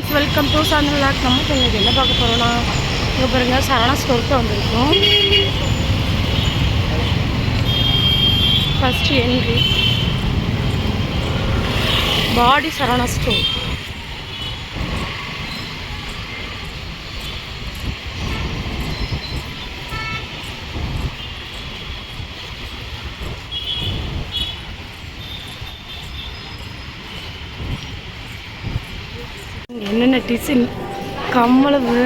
Friends welcome to சாந்தல் லாக் நம்ம இன்னைக்கு என்ன பார்க்க போகிறோம்னா இங்கே பாருங்க சரணா ஸ்டோருக்கு வந்திருக்கோம். ஃபஸ்ட்டு என்ட்ரி பாடி சரணா ஸ்டோர் என்னென்ன டிசைன் கம்மளவு.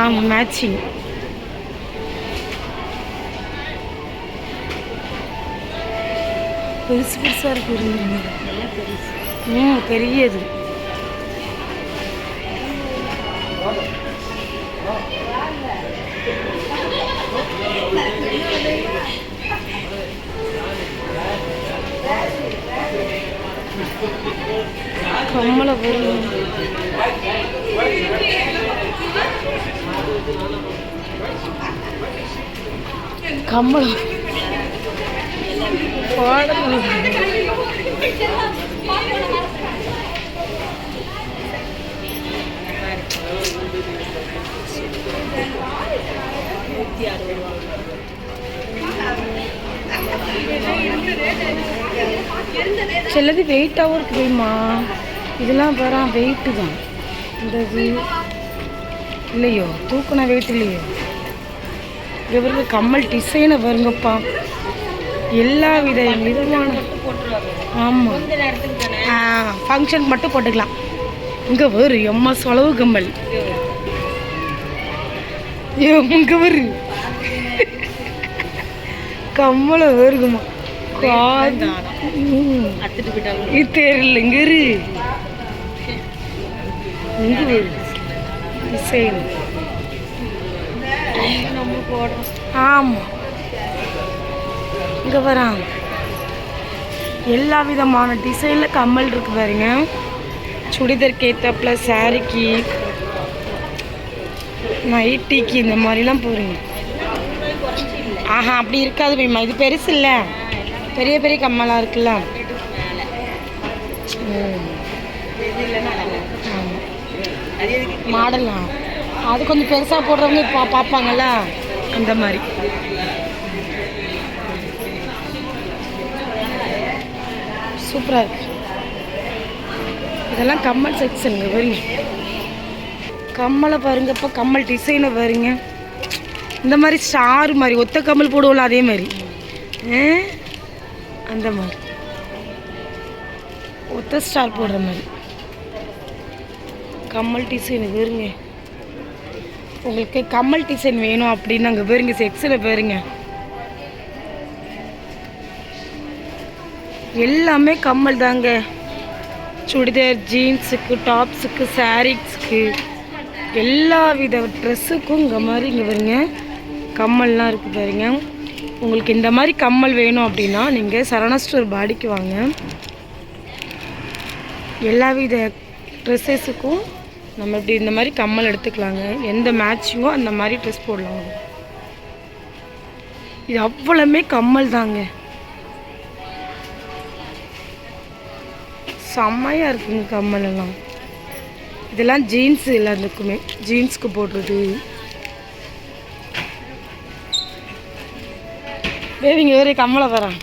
ஆமாம் மேட்சிங் பெருசு பெருசாக இருக்கு பெருசு ம் பெரியது. Thank பொம்பளை வரும் கம்மலை பாடல் நூற்றி அறுபது சிலது வெயிட்டாகவும் இருக்கு தெரியுமா? இதெல்லாம் வேற வெயிட்டு தான். இந்த இது இல்லையோ தூக்குனா வெயிட் இல்லையோ. இவருக்கு கம்மல் டிசைனை வருங்கப்பா எல்லா வித விதமான ஆமாம் ஃபங்க்ஷன் மட்டும் போட்டுக்கலாம். இங்கே வரு எம்மா சொலவு கம்மல். இங்கே வரு கம்மலை வருகுமா காது. டிசைன் நம்ம போடுறோம் ஆமாம் இங்கே வராங்க எல்லா விதமான டிசைனில் கம்மல் இருக்கு பாருங்க. சுடிதருக்கு ஏற்றாப்புல சாரிக்கு நைட்டிக்கு இந்த மாதிரிலாம் போகிறீங்க ஆஹா அப்படி இருக்காது மேம் இது பெருசு இல்லை. பெரிய பெரிய கம்மலாக இருக்குல்ல. ம் இது இல்லைன்னா நல்லா ஆமாம் அது எதுக்கு மாடலாம் அது கொஞ்சம் பெருசாக போடுறவங்க பா பார்ப்பாங்கல்ல? அந்த மாதிரி. சூப்பராக இருக்கு. இதெல்லாம் கம்மல் செக்ஷனுங்க வருங்க கம்மலை பாருங்கப்பா கம்மல் டிசைனை பாருங்க. இந்த மாதிரி ஸ்டார் மாதிரி ஒத்த கம்மல் போடுவோம்ல அதே மாதிரி? அந்த மாதிரி. ஒத்த ஸ்டார் போடுற மாதிரி. கம்மல் டிசைன் வேறுங்க. உங்களுக்கு கம்மல் டிசைன் வேணும் அப்படின்னு அங்கே போயிருங்க செக்ஸில் பாருங்க எல்லாமே கம்மல் தாங்க. சுடிதார் ஜீன்ஸுக்கு டாப்ஸுக்கு சாரீஸ்க்கு எல்லா வித ட்ரெஸ்ஸுக்கும் இங்கே மாதிரி இங்கே வருங்க. கம்மல்லாம் இருக்குது பாருங்க. உங்களுக்கு இந்த மாதிரி கம்மல் வேணும் அப்படின்னா நீங்கள் சரணா ஸ்டோர் பாடிக்கு வாங்க. எல்லா வித ட்ரெஸ்ஸஸுக்கும் நம்ம இப்படி இந்த மாதிரி கம்மல் எடுத்துக்கலாங்க. எந்த மேட்சிங்கோ அந்த மாதிரி ட்ரெஸ் போடலாம் இது அவ்வளவுமே கம்மல் தாங்க. செம்மையாக இருக்குங்க கம்மல் எல்லாம் இதெல்லாம் ஜீன்ஸ் எல்லாத்துக்குமே ஜீன்ஸ்க்கு போடுறது. பேபிங்க வேறு கம்மலை வரான்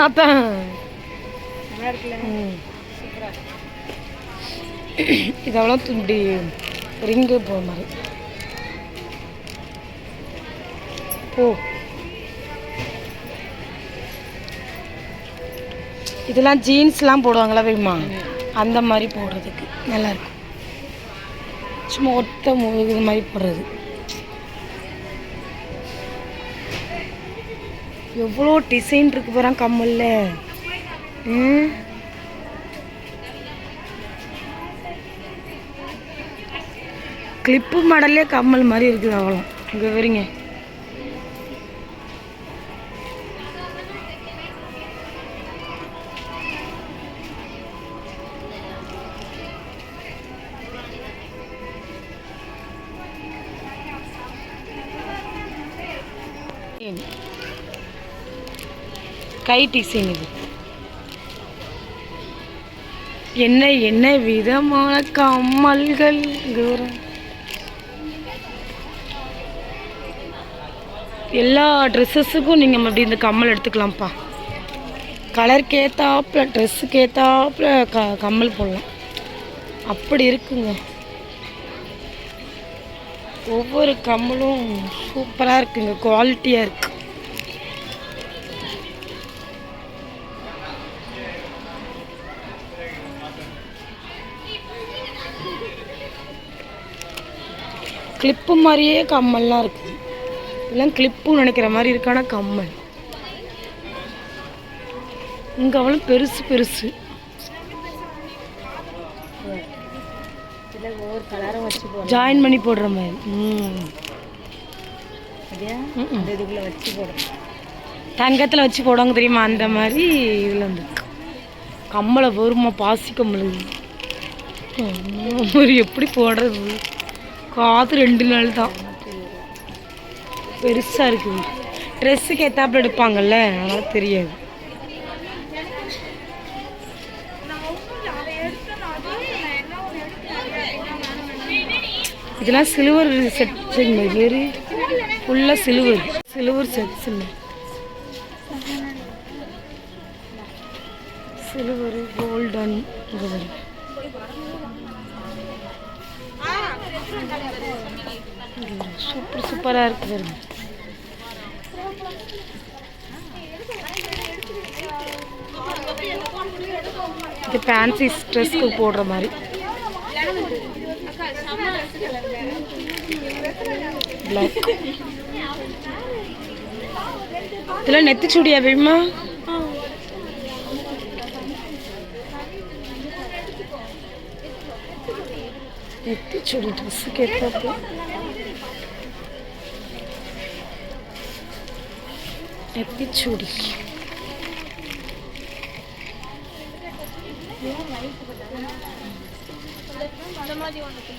அதான் நல்லா இருக்குல்ல ம் சூப்பராக இதெல்லாம் துண்டி இப்படி ரிங்கு போகிற மாதிரி. ஓ இதெல்லாம் ஜீன்ஸ்லாம் போடுவாங்களா வேமா அந்த மாதிரி போடுறதுக்கு நல்லாயிருக்கும் சும்மா ஒத்த முழுகுது மாதிரி போடுறது. எவ்வளோ டிசைன் இருக்கு போகிறான் கம்மல்ல. ம்? கிளிப்பு மாடல்லே கம்மல் மாதிரி இருக்குது அவ்வளோ இங்கே வரீங்க கை டிசைன் இது. என்ன என்ன விதமான கம்மல்கள்? தூரம் எல்லா ட்ரெஸ்ஸஸுக்கும் நீங்கள் அப்படி இந்த கம்மல் எடுத்துக்கலாம்ப்பா. கலருக்கு ஏற்றாப்புல ட்ரெஸ்ஸுக்கு ஏற்றாப்புல க கம்மல் போடலாம். அப்படி இருக்குங்க. ஒவ்வொரு கம்மலும் சூப்பராக இருக்குங்க. குவாலிட்டியாக இருக்கு. கிளிப்பு மாதிரியே கம்மல்லாம் இருக்குது இதெல்லாம் கிளிப்புன்னு நினைக்கிற மாதிரி இருக்கான கம்மல். இங்கே அவளும் பெருசு பெருசு. ஜாயின் பண்ணி போடுற மாதிரி. வச்சு தங்கத்தில் வச்சு போடுவாங்க தெரியுமா? அந்த மாதிரி இதில் வந்து கம்மலை வருமா பாசி கம்மல். எப்படி போடுறது? காது ரெண்டு நாள் தான் பெருசாக இருக்குது ட்ரெஸ்ஸுக்கு ஏற்றாப்புல எடுப்பாங்கல்ல அதனால் தெரியாது. இதெல்லாம் சில்வர் செட்ஸுங்க வெறு ஃபுல்லாக சிலுவர். சில்வர் செட்ஸுங்க சிலுவர் கோல்டன் சூப்பர் சூப்பராக இருக்குது இது ஃபேன்சி ஸ்ட்ரெஸ்க்கு போடுற மாதிரி. பிளாக் இதெல்லாம் நெத்தி சுடியா வேணுமா நெத்தி சுடி ட்ரெஸ்ஸுக்கு ஏற்றாப்பு நெத்தி சுடி. இருக்கு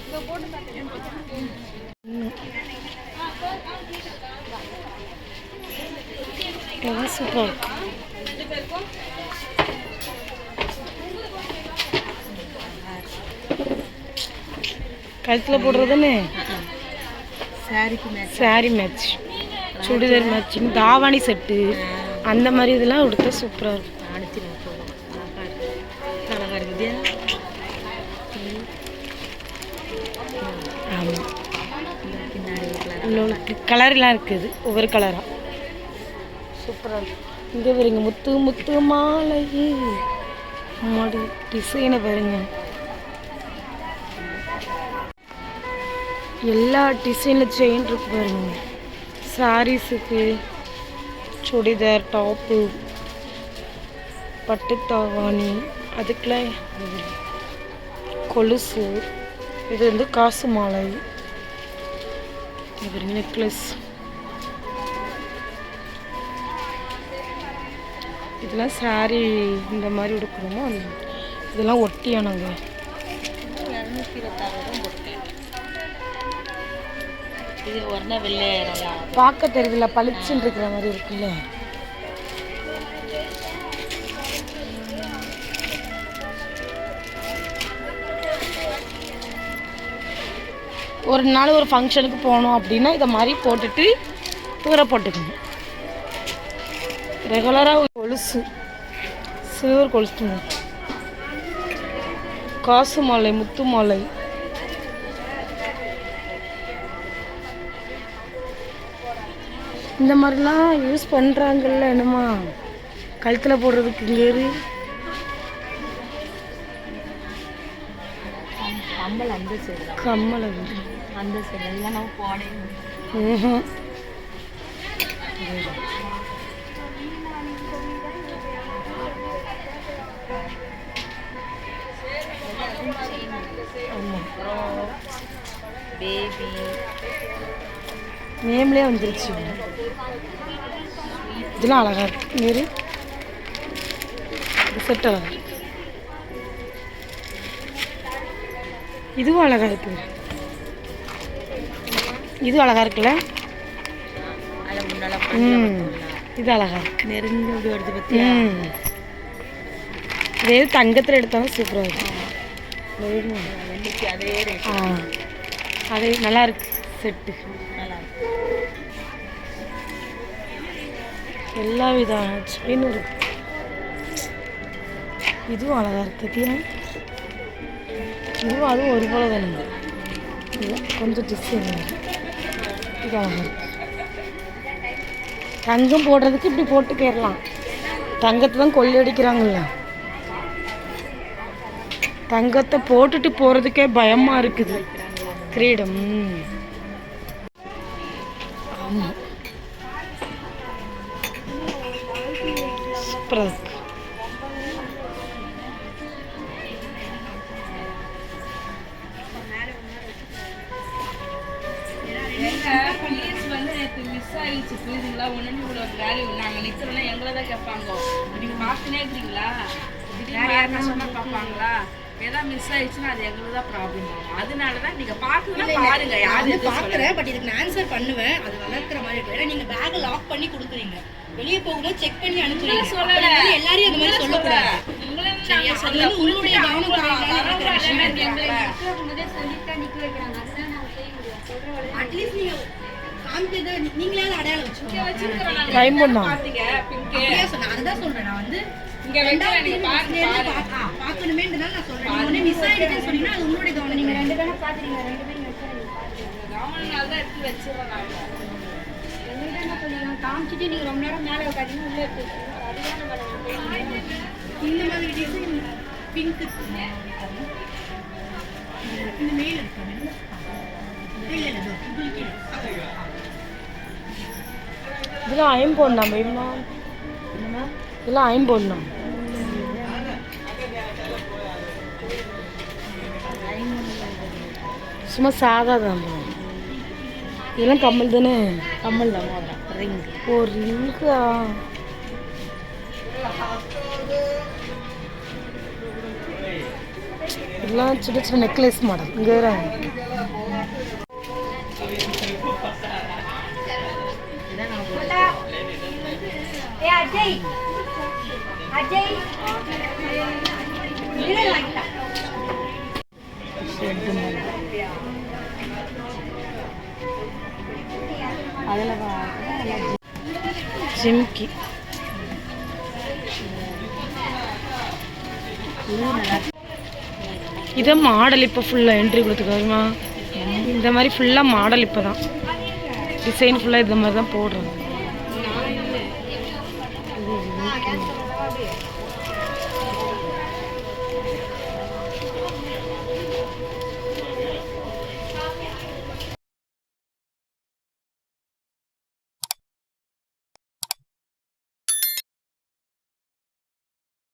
கழுத்தில் போடுறதுன்னு? saree மேட்ச் சுடிதார் மேட்சிங் தாவாணி செட்டு அந்த மாதிரி இதெல்லாம் உடுத்தா சூப்பராக இருக்கும். இன்னொன்று கலர்லாம் இருக்குது ஒவ்வொரு கலராக சூப்பராக இருக்கு. இங்கே பாருங்க முத்து முத்து மாலை. மாடு டிசைனை பாருங்க. எல்லா டிசைனில் செயின் இருக்கு பாருங்க. சாரீஸுக்கு சுடிதார் டாப்பு பட்டு அதுக்கெலாம் கொலுசு இது வந்து காசு மாலை. இது நெக்லஸ் இதெல்லாம் saree இந்த மாதிரி உடுக்கணுமோ அந்த இதெல்லாம் ஒட்டியானங்க. இது பார்க்க தெரியுதுல பளிச்சுன்னு இருக்கிற மாதிரி இருக்குல்ல ஒரு நாள் ஒரு ஃபங்க்ஷனுக்கு போகணும் அப்படின்னா இதை மாதிரி போட்டுட்டு தூர போட்டுக்கணும். ரெகுலராக கொலுசு சில்வர் கொலுசுங்க காசு மாலை முத்து மாலை. இந்த மாதிரிலாம் யூஸ் பண்ணுறாங்கல்ல என்னம்மா? கழுத்தில் போடுறதுக்கு இங்கேரு கம்மல் அந்த கம்மல் வந்து அந்த சைடு எல்லாம் நம்ம பேபி நேம்லேயே வந்துருச்சு. இதெல்லாம் அழகா இருக்கு. நேரு செட் அழகா இருக்கு. இதுவும் அழகா இருக்கு. இதுவும் அழகா இருக்குல்ல? ம். இது அழகா. இருக்கு நெருங்கி அப்படி வருது ம். இதே தங்கத்தில் எடுத்தாலும் சூப்பராக இருக்கும். ஆ. அது நல்லா இருக்கு. செட்டு நல்லா எல்லா வித செயினும் இருக்கு. இதுவும் அழகா இருக்கு தியா இதுவும் அதுவும் ஒரு போல தானுங்க கொஞ்சம் டிசைன் இது தங்கம் போடுறதுக்கு இப்படி போட்டு கேரலாம் தங்கத்தை தான் கொள்ளையடிக்கிறாங்கல்ல. தங்கத்தை போட்டுட்டு போகிறதுக்கே பயமாக இருக்குது. கிரீடம். மிஸ் ஆயிடுச்சு புரியுதுங்களா ஒன்று இவ்வளோ வேல்யூ நாங்கள் நிற்கிறோம்னா எங்களை தான் கேட்பாங்க. நீங்கள் பார்த்துனே இருக்கிறீங்களா? திடீர்னு சொன்னால் பார்ப்பாங்களா? ஏதாவது மிஸ் ஆயிடுச்சுன்னா அது எங்களுக்கு தான் ப்ராப்ளம் ஆகும் அதனால தான் நீங்கள் பார்க்கணும்னா பாருங்க யாரு பட் இதுக்கு நான் ஆன்சர் பண்ணுவேன். அது வளர்க்குற மாதிரி இருக்கும் ஏன்னா நீங்க பேக் லாக் பண்ணி கொடுக்குறீங்க. வெளியே போகும்போது செக் பண்ணி அனுப்புறீங்க சொல்லல. எல்லாரையும் அந்த மாதிரி சொல்லக்கூடாது. உங்களுடைய அட்லீஸ்ட் நீங்களே அடையாளம் வச்சுக்கோங்க டைம் பிங்க் அப்படியே சொன்னேன் அதுதான் சொல்றேன் நான் வந்து இங்க வைக்கிறேன் நீங்க பாருங்க நேர்ல பா- ஆ, பார்க்கணுமேன்றதால நான் சொல்றேன் நீங்க உடனே மிஸ் ஆயிடுச்சுன்னு சொன்னீங்கன்னா அது உங்களுடைய கவனம் நீங்க ரெண்டு பேரும் கவர்மெண்ட்னால தான் எடுத்து வச்சிடறேன் நான் இந்த மாதிரி டிசைன் பிங்க் இந்த மேல் இருக்கு இல்ல இல்ல இதோ, உங்களுக்கு இதெல்லாம் ஐம்பொண்ணாம் பைமா இதெல்லாம் ஐம்பொண்ணாம் சும்மா சாதா தான் இதெல்லாம் கம்மல் தானே? கம்மல் தான் ரிங். ஓ ரிங்கா இதெல்லாம் சின்ன சின்ன நெக்லஸ் மாடல். இங்கே ஜிம்கி இதை மாடல் இப்போ ஃபுல்லாக என்ட்ரி கொடுத்துருக்காருமா இந்த மாதிரி ஃபுல்லாக மாடல் இப்போ தான் டிசைன் ஃபுல்லாக இந்த மாதிரி தான் போடுறாங்க.